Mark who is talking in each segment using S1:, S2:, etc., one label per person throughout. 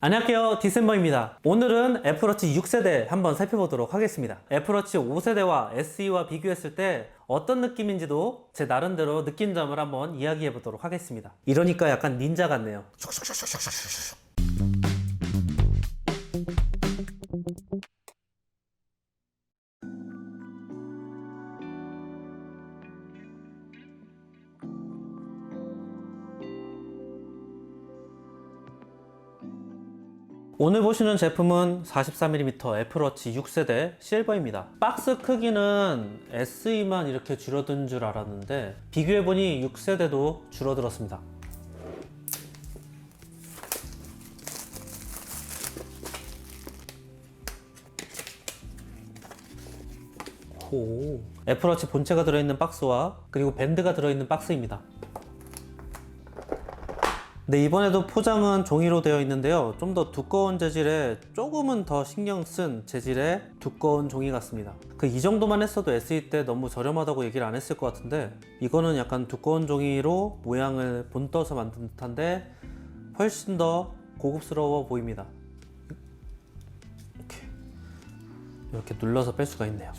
S1: 안녕하세요. 디셈버입니다. 오늘은 애플워치 6세대 한번 살펴보도록 하겠습니다. 애플워치 5세대와 SE와 비교했을 때 어떤 느낌인지도 제 나름대로 느낀 점을 한번 이야기해 보도록 하겠습니다. 이러니까 약간 닌자 같네요 오늘 보시는 제품은 43mm 애플워치 6세대 실버입니다. 박스 크기는 SE만 이렇게 줄어든 줄 알았는데 비교해보니 6세대도 줄어들었습니다. 오. 애플워치 본체가 들어있는 박스와 그리고 밴드가 들어있는 박스입니다. 네, 이번에도 포장은 종이로 되어 있는데요. 좀 더 두꺼운 재질에 조금은 더 신경 쓴 재질의 두꺼운 종이 같습니다. 그 이 정도만 했어도 SE 때 너무 저렴하다고 얘기를 안 했을 것 같은데 이거는 약간 두꺼운 종이로 모양을 본떠서 만든 듯한데 훨씬 더 고급스러워 보입니다. 이렇게 이렇게 눌러서 뺄 수가 있네요.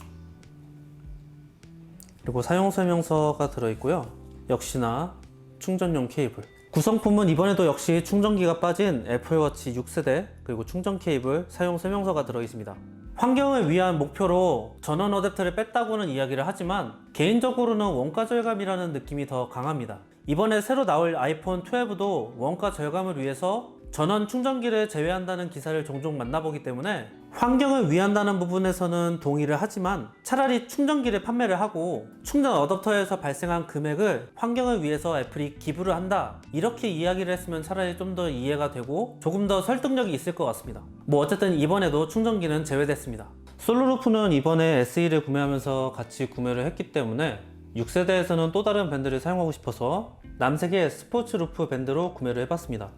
S1: 그리고 사용 설명서가 들어있고요. 역시나 충전용 케이블. 구성품은 이번에도 역시 충전기가 빠진 애플워치 6세대 그리고 충전 케이블 사용 설명서가 들어있습니다. 환경을 위한 목표로 전원 어댑터를 뺐다고는 이야기를 하지만 개인적으로는 원가 절감이라는 느낌이 더 강합니다. 이번에 새로 나올 아이폰 12도 원가 절감을 위해서 전원 충전기를 제외한다는 기사를 종종 만나보기 때문에 환경을 위한다는 부분에서는 동의를 하지만 차라리 충전기를 판매를 하고 충전 어댑터에서 발생한 금액을 환경을 위해서 애플이 기부를 한다. 이렇게 이야기를 했으면 차라리 좀 더 이해가 되고 조금 더 설득력이 있을 것 같습니다. 뭐 어쨌든 이번에도 충전기는 제외됐습니다. 솔로루프는 이번에 SE를 구매하면서 같이 구매를 했기 때문에 6세대에서는 또 다른 밴드를 사용하고 싶어서 남색의 스포츠 루프 밴드로 구매를 해봤습니다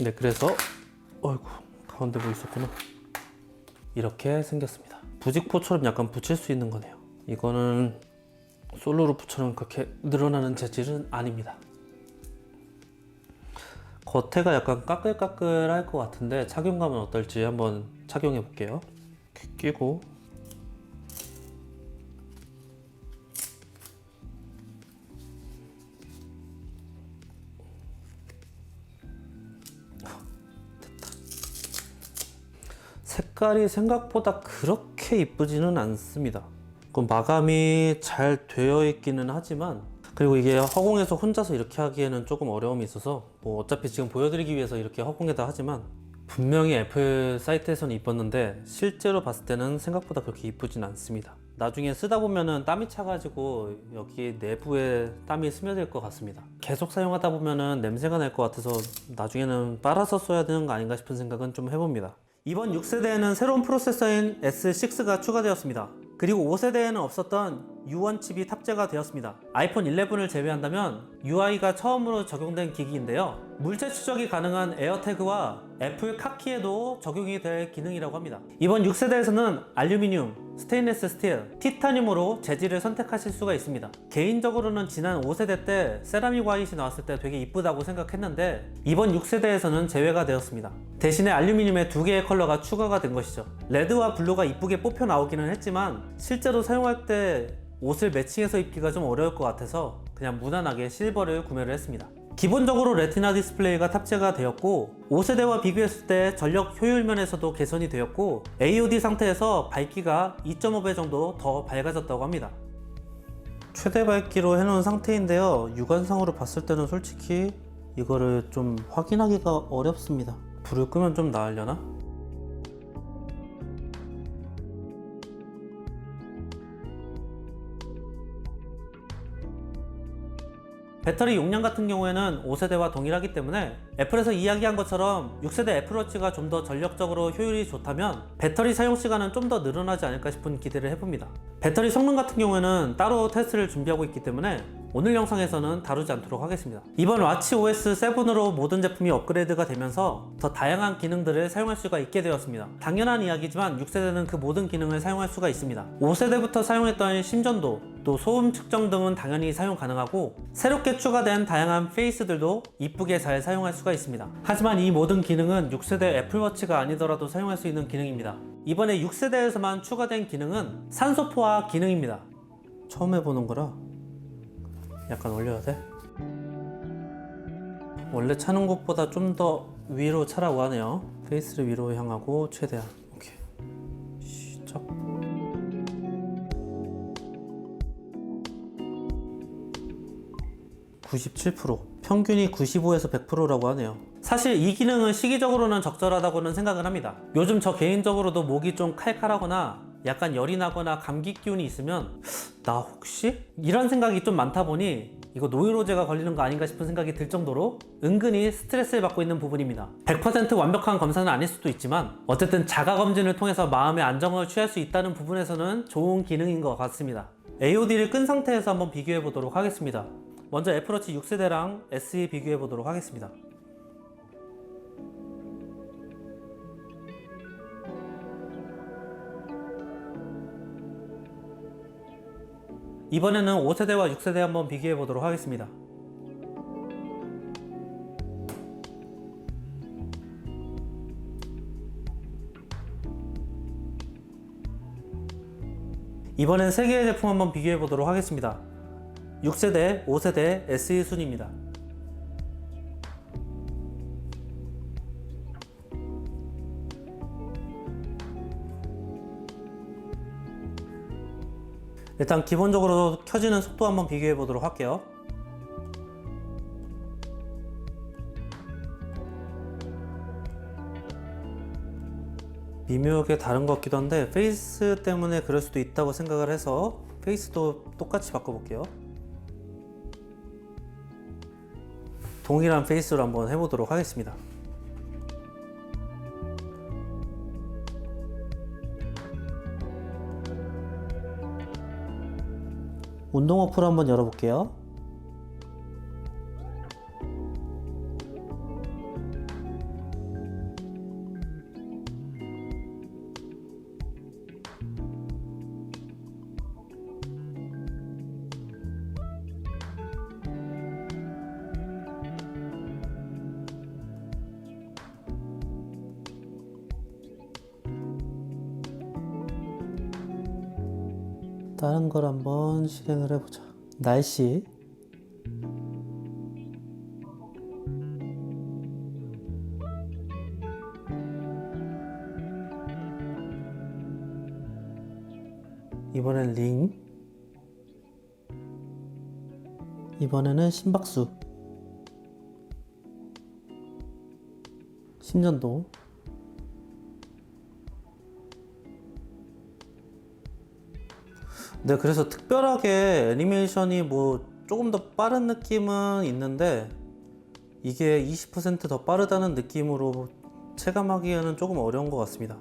S1: 네, 그래서 어이구 가운데 뭐 있었구나. 이렇게 생겼습니다. 부직포처럼 약간 붙일 수 있는 거네요. 이거는 솔로루프처럼 그렇게 늘어나는 재질은 아닙니다. 겉에가 약간 까끌까끌할 것 같은데 착용감은 어떨지 한번 착용해 볼게요. 끼고 색깔이 생각보다 그렇게 이쁘지는 않습니다. 그 마감이 잘 되어 있기는 하지만 그리고 이게 허공에서 혼자서 이렇게 하기에는 조금 어려움이 있어서 뭐 어차피 지금 보여드리기 위해서 이렇게 허공에다 하지만 분명히 애플 사이트에서는 이뻤는데 실제로 봤을 때는 생각보다 그렇게 이쁘진 않습니다. 나중에 쓰다 보면은 땀이 차가지고 여기 내부에 땀이 스며들 것 같습니다. 계속 사용하다 보면은 냄새가 날 것 같아서 나중에는 빨아서 써야 되는 거 아닌가 싶은 생각은 좀 해봅니다. 이번 6세대에는 새로운 프로세서인 S6가 추가되었습니다. 그리고 5세대에는 없었던 U1 칩이 탑재가 되었습니다. 아이폰 11을 제외한다면 UI가 처음으로 적용된 기기인데요. 물체 추적이 가능한 에어태그와 애플 카키에도 적용이 될 기능이라고 합니다. 이번 6세대에서는 알루미늄, 스테인레스 스틸, 티타늄으로 재질을 선택하실 수가 있습니다. 개인적으로는 지난 5세대 때 세라믹 화이트이 나왔을 때 되게 이쁘다고 생각했는데 이번 6세대에서는 제외가 되었습니다. 대신에 알루미늄의 두 개의 컬러가 추가가 된 것이죠. 레드와 블루가 이쁘게 뽑혀 나오기는 했지만 실제로 사용할 때 옷을 매칭해서 입기가 좀 어려울 것 같아서 그냥 무난하게 실버를 구매를 했습니다. 기본적으로 레티나 디스플레이가 탑재가 되었고 5세대와 비교했을 때 전력 효율 면에서도 개선이 되었고 AOD 상태에서 밝기가 2.5배 정도 더 밝아졌다고 합니다. 최대 밝기로 해놓은 상태인데요. 육안상으로 봤을 때는 솔직히 이거를 좀 확인하기가 어렵습니다. 불을 끄면 좀 나으려나? 배터리 용량 같은 경우에는 5세대와 동일하기 때문에 애플에서 이야기한 것처럼 6세대 애플워치가 좀 더 전력적으로 효율이 좋다면 배터리 사용 시간은 좀 더 늘어나지 않을까 싶은 기대를 해봅니다. 배터리 성능 같은 경우에는 따로 테스트를 준비하고 있기 때문에 오늘 영상에서는 다루지 않도록 하겠습니다. 이번 와치 OS 7으로 모든 제품이 업그레이드가 되면서 더 다양한 기능들을 사용할 수가 있게 되었습니다. 당연한 이야기지만 6세대는 그 모든 기능을 사용할 수가 있습니다. 5세대부터 사용했던 심전도 또 소음 측정 등은 당연히 사용 가능하고 새롭게 추가된 다양한 페이스들도 이쁘게 잘 사용할 수가 있습니다. 하지만 이 모든 기능은 6세대 애플워치가 아니더라도 사용할 수 있는 기능입니다. 이번에 6세대에서만 추가된 기능은 산소 포화 기능입니다. 처음 해보는 거라 약간 올려야 돼. 원래 차는 곳보다 좀 더 위로 차라고 하네요. 페이스를 위로 향하고 최대한. 오케이. 시작. (97% 평균이 95에서 100%라고 하네요 사실 이 기능은 시기적으로는 적절하다고는 생각을 합니다 요즘 저 개인적으로도 목이 좀 칼칼하거나 약간 열이 나거나 감기 기운이 있으면 나 혹시? 이런 생각이 좀 많다 보니 이거 노이로제가 걸리는 거 아닌가 싶은 생각이 들 정도로 은근히 스트레스를 받고 있는 부분입니다. 100% 완벽한 검사는 아닐 수도 있지만 어쨌든 자가 검진을 통해서 마음의 안정을 취할 수 있다는 부분에서는 좋은 기능인 것 같습니다. AOD를 끈 상태에서 한번 비교해 보도록 하겠습니다. 먼저 애플워치 6세대랑 SE 비교해 보도록 하겠습니다. 이번에는 5세대와 6세대 한번 비교해 보도록 하겠습니다. 이번엔 세 개의 제품 한번 비교해 보도록 하겠습니다. 6세대, 5세대 SE 순입니다. 일단 기본적으로 켜지는 속도 한번 비교해 보도록 할게요. 미묘하게 다른 것 같기도 한데 페이스 때문에 그럴 수도 있다고 생각을 해서 페이스도 똑같이 바꿔볼게요. 동일한 페이스로 한번 해보도록 하겠습니다. 운동 어플 한번 열어볼게요. 다른 걸 한번 실행을 해보자. 날씨. 이번엔 링. 이번에는 심박수. 심전도. 네, 그래서 특별하게 애니메이션이 뭐 조금 더 빠른 느낌은 있는데 이게 20%더 빠르다는 느낌으로 체감하기에는 조금 어려운 것 같습니다.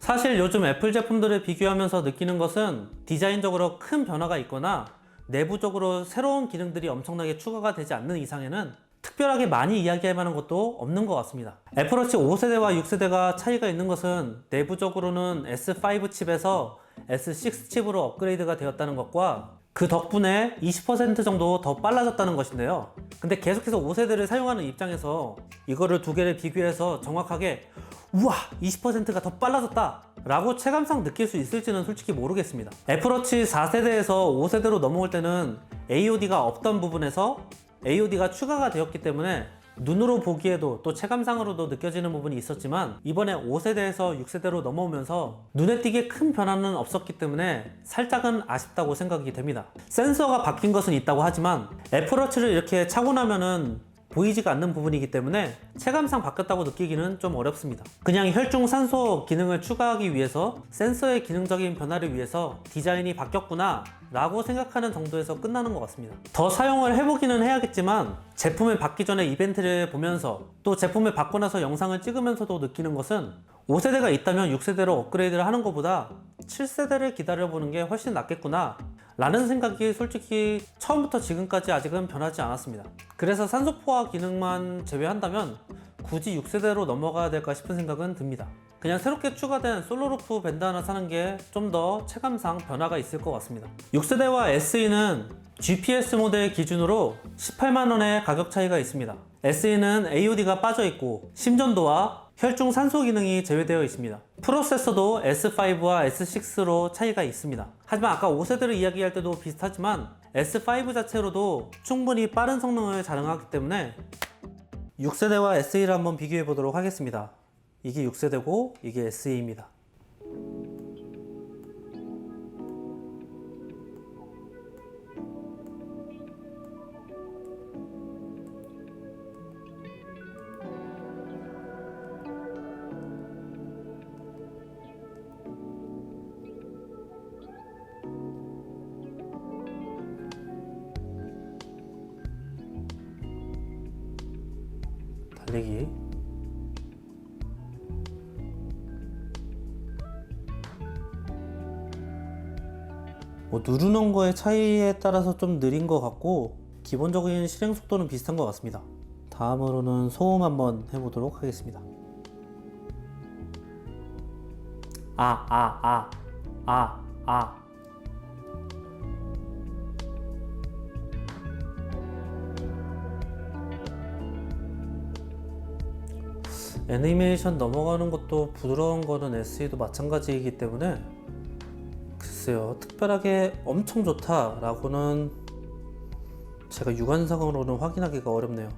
S1: 사실 요즘 애플 제품들을 비교하면서 느끼는 것은 디자인적으로 큰 변화가 있거나 내부적으로 새로운 기능들이 엄청나게 추가가 되지 않는 이상에는 특별하게 많이 이야기할 만한 것도 없는 것 같습니다. 애플워치 5세대와 6세대가 차이가 있는 것은 내부적으로는 S5 칩에서 S6 칩으로 업그레이드가 되었다는 것과 그 덕분에 20% 정도 더 빨라졌다는 것인데요. 근데 계속해서 5세대를 사용하는 입장에서 이거를 두 개를 비교해서 정확하게 우와 20%가 더 빨라졌다 라고 체감상 느낄 수 있을지는 솔직히 모르겠습니다. 애플워치 4세대에서 5세대로 넘어올 때는 AOD가 없던 부분에서 AOD가 추가가 되었기 때문에 눈으로 보기에도 또 체감상으로도 느껴지는 부분이 있었지만 이번에 5세대에서 6세대로 넘어오면서 눈에 띄게 큰 변화는 없었기 때문에 살짝은 아쉽다고 생각이 됩니다. 센서가 바뀐 것은 있다고 하지만 애플워치를 이렇게 차고 나면은 보이지가 않는 부분이기 때문에 체감상 바뀌었다고 느끼기는 좀 어렵습니다. 그냥 혈중 산소 기능을 추가하기 위해서 센서의 기능적인 변화를 위해서 디자인이 바뀌었구나 라고 생각하는 정도에서 끝나는 것 같습니다. 더 사용을 해보기는 해야겠지만 제품을 받기 전에 이벤트를 보면서 또 제품을 받고 나서 영상을 찍으면서도 느끼는 것은 5세대가 있다면 6세대로 업그레이드를 하는 것보다 7세대를 기다려보는 게 훨씬 낫겠구나 라는 생각이 솔직히 처음부터 지금까지 아직은 변하지 않았습니다. 그래서 산소포화 기능만 제외한다면 굳이 6세대로 넘어가야 될까 싶은 생각은 듭니다. 그냥 새롭게 추가된 솔로루프 밴드 하나 사는 게 좀 더 체감상 변화가 있을 것 같습니다. 6세대와 SE는 GPS 모델 기준으로 18만원의 가격 차이가 있습니다. SE는 AOD가 빠져 있고 심전도와 혈중 산소 기능이 제외되어 있습니다. 프로세서도 S5와 S6로 차이가 있습니다. 하지만 아까 5세대를 이야기할 때도 비슷하지만 S5 자체로도 충분히 빠른 성능을 자랑하기 때문에 6세대와 SE를 한번 비교해 보도록 하겠습니다. 이게 6세대고 이게 SE입니다. 달리기 뭐 누르는 거의 차이에 따라서 좀 느린 것 같고 기본적인 실행 속도는 비슷한 것 같습니다. 다음으로는 소음 한번 해보도록 하겠습니다. 아, 아, 아, 아, 아. 애니메이션 넘어가는 것도 부드러운 거는 SE도 마찬가지이기 때문에 글쎄요 특별하게 엄청 좋다라고는 제가 육안상으로는 확인하기가 어렵네요.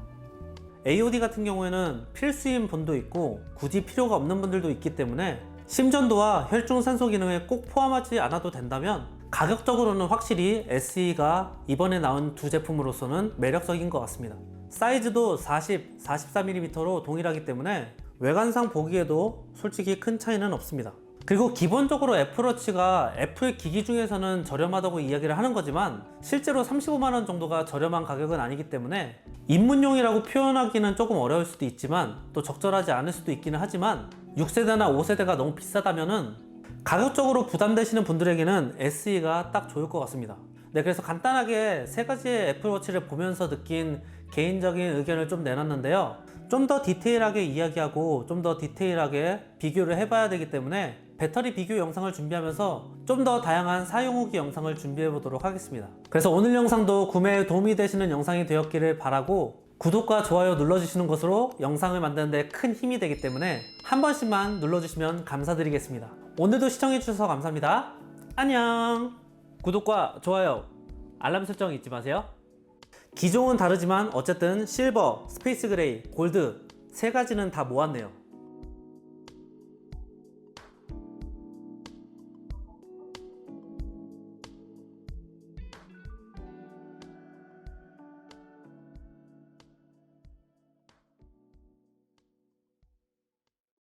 S1: AOD 같은 경우에는 필수인 분도 있고 굳이 필요가 없는 분들도 있기 때문에 심전도와 혈중 산소 기능을 꼭 포함하지 않아도 된다면 가격적으로는 확실히 SE가 이번에 나온 두 제품으로서는 매력적인 것 같습니다. 사이즈도 40, 44mm로 동일하기 때문에 외관상 보기에도 솔직히 큰 차이는 없습니다. 그리고 기본적으로 애플워치가 애플 기기 중에서는 저렴하다고 이야기를 하는 거지만 실제로 35만원 정도가 저렴한 가격은 아니기 때문에 입문용이라고 표현하기는 조금 어려울 수도 있지만 또 적절하지 않을 수도 있기는 하지만 6세대나 5세대가 너무 비싸다면은 가격적으로 부담되시는 분들에게는 SE가 딱 좋을 것 같습니다. 네, 그래서 간단하게 세 가지의 애플워치를 보면서 느낀 개인적인 의견을 좀 내놨는데요. 좀 더 디테일하게 이야기하고 좀 더 디테일하게 비교를 해봐야 되기 때문에 배터리 비교 영상을 준비하면서 좀 더 다양한 사용 후기 영상을 준비해 보도록 하겠습니다. 그래서 오늘 영상도 구매에 도움이 되시는 영상이 되었기를 바라고 구독과 좋아요 눌러주시는 것으로 영상을 만드는데 큰 힘이 되기 때문에 한 번씩만 눌러주시면 감사드리겠습니다. 오늘도 시청해주셔서 감사합니다. 안녕! 구독과 좋아요, 알람 설정 잊지 마세요. 기종은 다르지만 어쨌든 실버, 스페이스 그레이, 골드 세 가지는 다 모았네요.